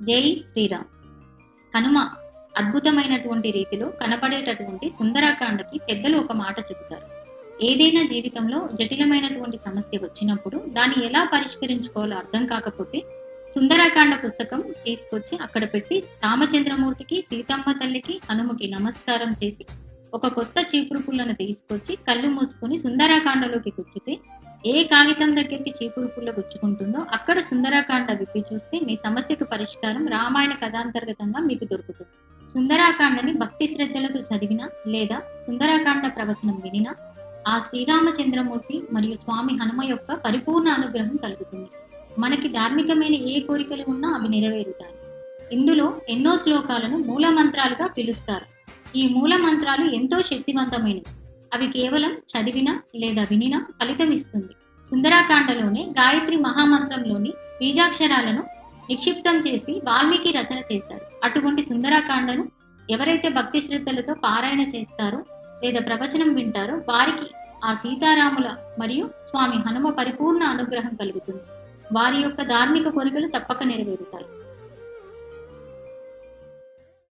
జై శ్రీరామ్. హనుమ అద్భుతమైనటువంటి రీతిలో కనపడేటటువంటి సుందరాకాండకి పెద్దలు ఒక మాట చెబుతారు. ఏదైనా జీవితంలో జటిలమైనటువంటి సమస్య వచ్చినప్పుడు దాన్ని ఎలా పరిష్కరించుకోవాలో అర్థం కాకపోతే సుందరాకాండ పుస్తకం తీసుకొచ్చి అక్కడ పెట్టి రామచంద్రమూర్తికి సీతమ్మ తల్లికి హనుమకి నమస్కారం చేసి ఒక కొత్త చీపురు పుల్లను తీసుకొచ్చి కళ్ళు మూసుకొని సుందరాకాండలోకి గుచ్చితే ఏ కాగితం దగ్గరికి చీపురు పుల్ల గుచ్చుకుంటుందో అక్కడ సుందరాకాండ విప్పి చూస్తే మీ సమస్యకు పరిష్కారం రామాయణ కథాంతర్గతంగా మీకు దొరుకుతుంది. సుందరాకాండని భక్తి శ్రద్ధలతో చదివినా లేదా సుందరాకాండ ప్రవచనం వినినా ఆ శ్రీరామచంద్రమూర్తి మరియు స్వామి హనుమ యొక్క పరిపూర్ణ అనుగ్రహం కలుగుతుంది. మనకి ధార్మికమైన ఏ కోరికలు ఉన్నా అవి నెరవేరుతాయి. ఇందులో ఎన్నో శ్లోకాలను మూల మంత్రాలుగా పిలుస్తారు. ఈ మూల మంత్రాలు ఎంతో శక్తివంతమైనవి. అవి కేవలం చదివినా లేదా వినినా ఫలితం ఇస్తుంది. సుందరాకాండలోనే గాయత్రి మహామంత్రంలోని బీజాక్షరాలను నిక్షిప్తం చేసి వాల్మీకి రచన చేశారు. అటువంటి సుందరాకాండను ఎవరైతే భక్తి శ్రద్ధలతో పారాయణ చేస్తారో లేదా ప్రవచనం వింటారో వారికి ఆ సీతారాముల మరియు స్వామి హనుమ పరిపూర్ణ అనుగ్రహం కలుగుతుంది. వారి యొక్క ధార్మిక కోరికలు తప్పక నెరవేరుతాయి.